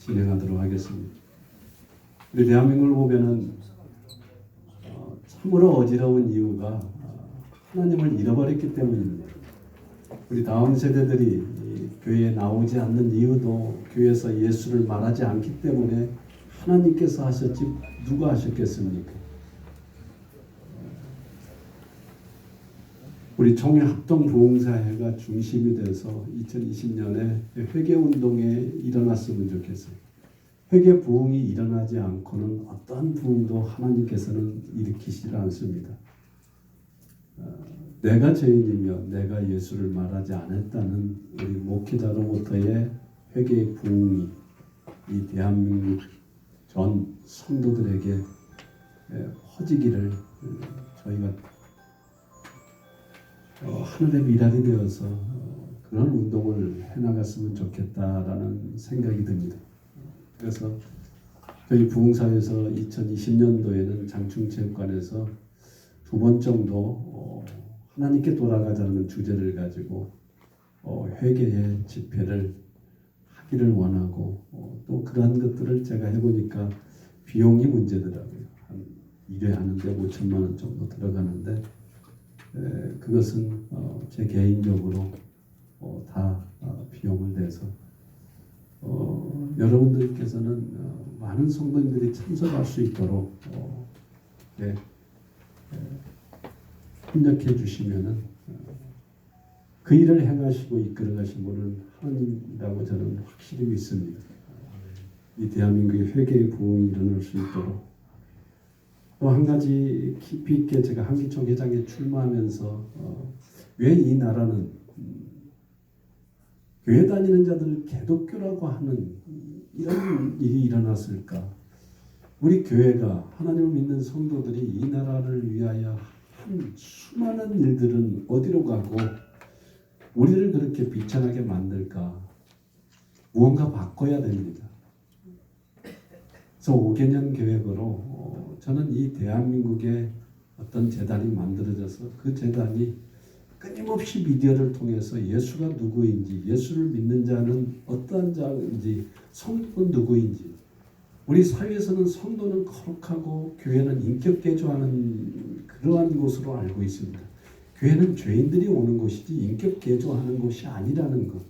진행하도록 하겠습니다. 우리 대한민국을 보면은 어, 참으로 어지러운 이유가 어, 하나님을 잃어버렸기 때문입니다. 우리 다음 세대들이 이 교회에 나오지 않는 이유도 교회에서 예수를 말하지 않기 때문에 하나님께서 하셨지 누가 하셨겠습니까? 우리 총회 합동 부흥사회가 중심이 돼서 2020년에 회계 운동에 일어났으면 좋겠어요. 회계 부흥이 일어나지 않고는 어떠한 부흥도 하나님께서는 일으키시지 않습니다. 어, 내가 죄인이며 내가 예수를 말하지 않았다는 우리 목회자로부터의 회개의 부흥이 이 대한민국 전 성도들에게 에, 퍼지기를 어, 저희가 어, 하늘의 미랄이 되어서 어, 그런 운동을 해나갔으면 좋겠다라는 생각이 듭니다. 그래서 저희 부흥사에서 2020년도에는 장충체육관에서 두 번 정도 어, 하나님께 돌아가자는 주제를 가지고 어, 회개의 집회를 하기를 원하고 어, 또 그러한 것들을 제가 해보니까 비용이 문제더라고요. 한 1회 하는데 5천만 원 정도 들어가는데 에, 그것은 어, 제 개인적으로 어, 다 어, 비용을 내서 어, 여러분들께서는 어, 많은 성도님들이 참석할 수 있도록 예, 협력해 주시면은 어, 그 일을 행하시고 이끌어 가신 분은 하나님이라고 저는 확실히 믿습니다. 이 대한민국의 회개의 부흥이 일어날 수 있도록 또 한 가지 깊이 있게 제가 한기총 회장에 출마하면서 어, 왜이 나라는 음, 교회 다니는 자들 개독교라고 하는 이런 일이 일어났을까? 우리 교회가 하나님을 믿는 성도들이 이 나라를 위하여 한 수많은 일들은 어디로 가고 우리를 그렇게 비천하게 만들까? 무언가 바꿔야 됩니다. 그래서 5개년 계획으로 어, 저는 이 대한민국에 어떤 재단이 만들어져서 그 재단이 끊임없이 미디어를 통해서 예수가 누구인지 예수를 믿는 자는 어떠한 자인지 성도는 누구인지 우리 사회에서는 성도는 거룩하고 교회는 인격 개조하는 그러한 곳으로 알고 있습니다. 교회는 죄인들이 오는 곳이지 인격 개조하는 곳이 아니라는 것.